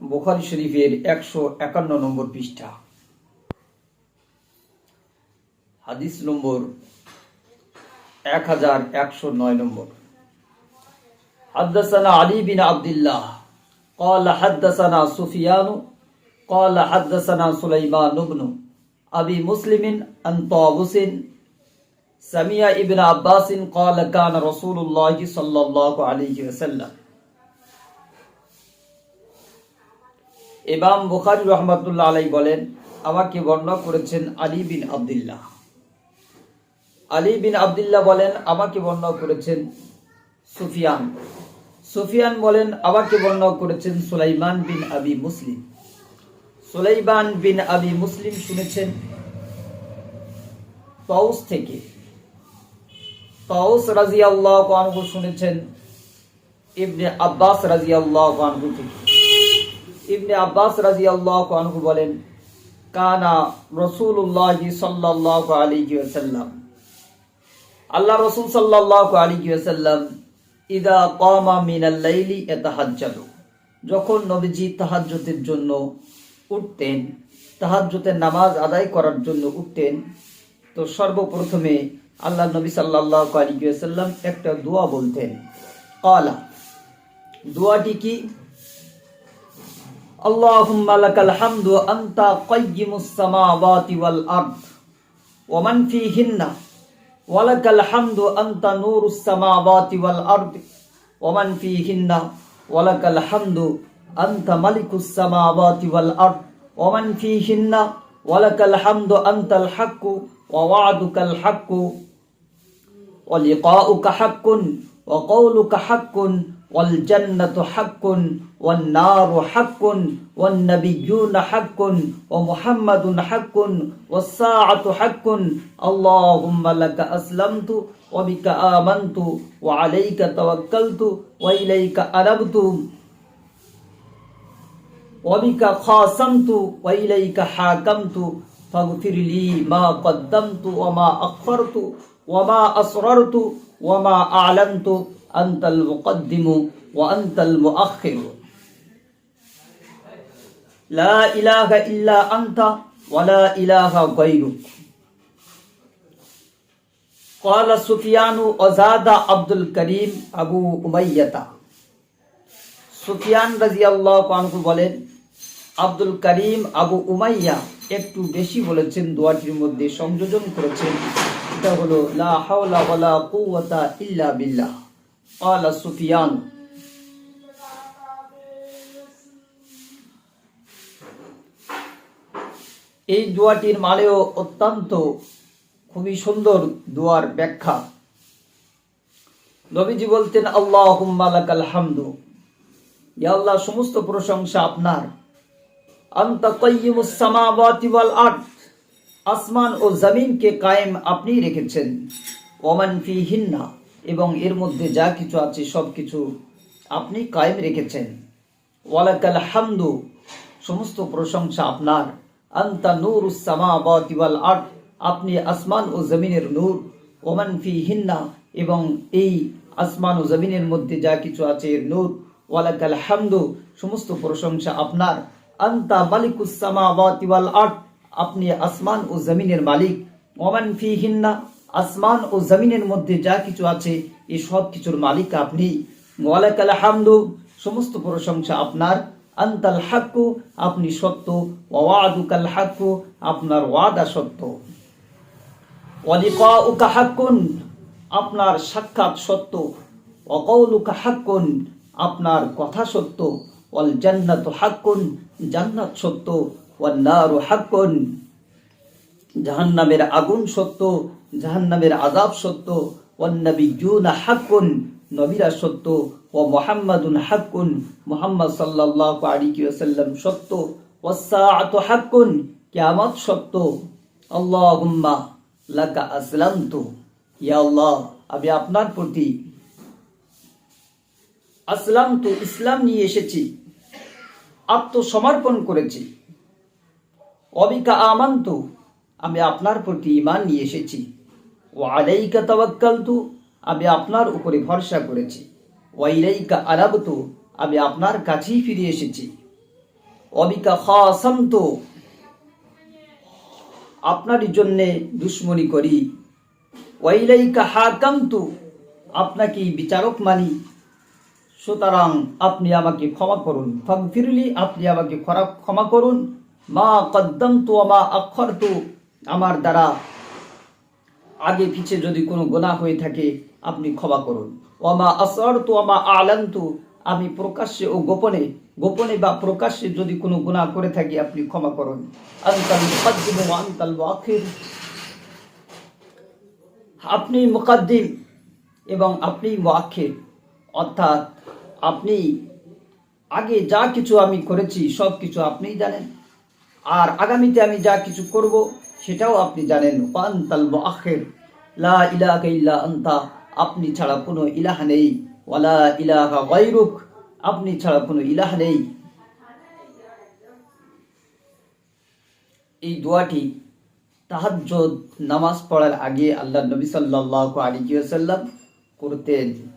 বোখারি শরীফের একশো একান্ন নম্বর পৃষ্ঠা হাদিস নম্বর এক হাজার একশো নয় নম্বর حدثنا علي بن عبد الله قال حدثنا سفيان قال حدثنا سليمان بن أبي مسلم عن طاووس سمع ابن عباس قال كان رسول الله صلى الله عليه وسلم ইমাম বুখারী রহমাতুল্লাহ আলাই বলেন, আমাকে বর্ণনা করেছেন আলী বিন আব্দুল্লাহ। আলী বিন আব্দুল্লাহ বলেন, আমাকে বর্ণনা করেছেন সুফিয়ান। সুফিয়ান বলেন, আমাকে বর্ণনা করেছেন সুলাইমান বিন আবি মুসলিম। সুলাইমান বিন আবি মুসলিম শুনেছেন তাউস থেকে। তাউস রাজিয়াল্লাহু আনহু শুনেছেন ইবনে আব্বাস রাজিয়াল্লাহু আনহু থেকে। ইবনে আব্বাস রাজিয়াল্লাহু আনহু বলেন, কানা রাসূলুল্লাহ সাল্লাল্লাহু আলাইহি ওয়াসাল্লাম। আল্লাহ রাসূল সাল্লাল্লাহু আলাইহি ওয়াসাল্লাম, ইদা কামা মিনাল লাইলি ইয়াতাহাজ্জাদু। যখন নবীজি তাহাজ্জুদের জন্য উঠতেন, তাহাজ্জুদের নামাজ আদায় করার জন্য উঠতেন, তো সর্বপ্রথমে আল্লাহ নবী সাল্লাল্লাহু আলাইহি ওয়াসাল্লাম একটা দোয়া বলতেন। কালা দোয়াটি কি? اللهم لك الحمد أنت قيم السماوات والأرض ومن فيهن ولك الحمد أنت نور السماوات والأرض ومن فيهن ولك الحمد أنت ملك السماوات والأرض ومن فيهن ولك الحمد أنت الحق ووعدك الحق ولقاؤك حق وقولك حق والجنة حق والنار حق والنبيون حق ومحمد حق والساعة حق. اللهم لك أسلمت وبك آمنت وعليك توكلت وإليك أنبت وبك خاصمت وإليك حاكمت. فاغفر لي ما قدمت وما أخرت وما أسررت وما أعلنت. أنت المقدم وأنت المؤخر لا إله إلا أنت ولا إله غيرك قال سفيان وزاد عبد الكريم أبو أمية সুফিয়ান রাজিয়াল্লাহ আনহু বলেন আব্দুল করিম আবু উমাইয়া একটু বেশি বলেছেন দোয়াটির মধ্যে সংযোজন করেছেন এটা হলো লা হাওলা ওয়ালা কুওয়াতা ইল্লা বিল্লাহ ক্বালা সুফিয়ান এই দোয়াটির মানেও অত্যন্ত খুবই সুন্দর দোয়ার ব্যাখ্যা। নবীজি বলতেন আল্লাহ লাকাল হামদু। ইয়া আল্লাহ, সমস্ত প্রশংসা আপনার। আন্তা কাইয়িমুস সামাওয়াতি ওয়াল আসমান ও জমিনকে কায়েম আপনি রেখেছেন। ওমান ফিহিন্না। এবং এর মধ্যে যা কিছু আছে সব কিছু আপনি কায়েম রেখেছেন। ওয়ালাকাল হামদু, সমস্ত প্রশংসা আপনার। আন্তা নূরুস সামাওয়াতি ওয়াল আরদ, আপনি আসমান ও জমিনের নূর। ওমান ফি হিন্না এবং এই আসমান ও জমিনের মধ্যে যা কিছু আছে এর নূর। ওয়ালাকাল হামদু, সমস্ত প্রশংসা আপনার। আন্তা মালিকুস সামাওয়াতি ওয়াল আরদ, আপনি আসমান ও জমিনের মালিক। ওমান ফি হিন্না আসমান ও জমিনের মধ্যে যা কিছু আছে এই সব কিছুর মালিক আপনি। হামদু, সমস্ত প্রশংসা আপনার। আন্তাল হাক্কু, আপনি সত্য। ওয়াদুকাল হাক্কু, আপনার ওয়াদা সত্য। ওয়ালিকাউকা হাক্কুন, আপনার সাক্ষাৎ সত্য। অকৌলুকা হাক্কুন, আপনার কথা সত্য। ওয়াল জান্নাত হাক্কুন, জান্নাত সত্য। ওয়াল নারু জাহান্নামের আগুন সত্য, জাহান্নামের আজাব সত্য ওয়ান নাবিয়্যুনা হাক্কুন, নবীরা সত্য ও মুহাম্মাদুন হাক্কুন, মুহাম্মদ সাল্লাল্লাহু আলাইহি ওয়াসাল্লাম সত্য, ওয়াস-সাআতু হাক্কুন, কিয়ামত সত্য। আল্লাহুম্মা লাকা আসলামতু। ইয়া আল্লাহ, আমি আপনার প্রতি আসলাম তো ইসলাম নিয়ে এসেছি, আত্মসমর্পণ করেছি। অবিকা আমান্তু আমি আপনার প্রতি ইমান নিয়ে এসেছি। ও আলাইকা তাওয়াক্কালতু, আমি আপনার উপরে ভরসা করেছি। ওয়াইলাইকা আরাবতু আমি আপনার কাছেই ফিরে এসেছি। অবিকা খাসান্ত আপনারই জন্যে দুশ্মনী করি। ওয়াইলাইকা হাকামতু, আপনাকে বিচারক মানি। সুতরাং আপনি আমাকে ক্ষমা করুন। ফাগফিরলি, আপনি আমাকে ক্ষমা করুন। মা কদ্দমতু আমা আক্ষরতু আমার দ্বারা আগে পিছে যদি কোনো গোনা হয়ে থাকে, আপনি ক্ষমা করুন। ওমা আসরতু আমা আলান্তু, আমি প্রকাশ্যে ও গোপনে গোপনে বা প্রকাশ্যে যদি কোনো গুনাহ করে থাকি, আপনি ক্ষমা করুন। আনতাল মুকদ্দিম ওয়া আনতাল মুআখির। আপনি মুকদ্দিম এবং আপনি মুআখির। অর্থাৎ আপনি আগে যা কিছু আমি করেছি সব কিছু আপনিই জানেন। আর আগামীতে আমি যা কিছু করব সেটাও আপনি জানেন। ওয়ান্তাল লা ইলাহা ইল্লা আনতা। আপনি ছাড়া কোনো ইলাহ নেই। ওয়ালা ইলাহা গায়রুক। আপনি ছাড়া কোনো ইলাহ নেই। এই দোয়াটি তাহাজ্জুদ, নামাজ পড়ার আগে আল্লাহ নবী সাল্লাল্লাহু আলাইহি ওয়াসাল্লাম করতেন।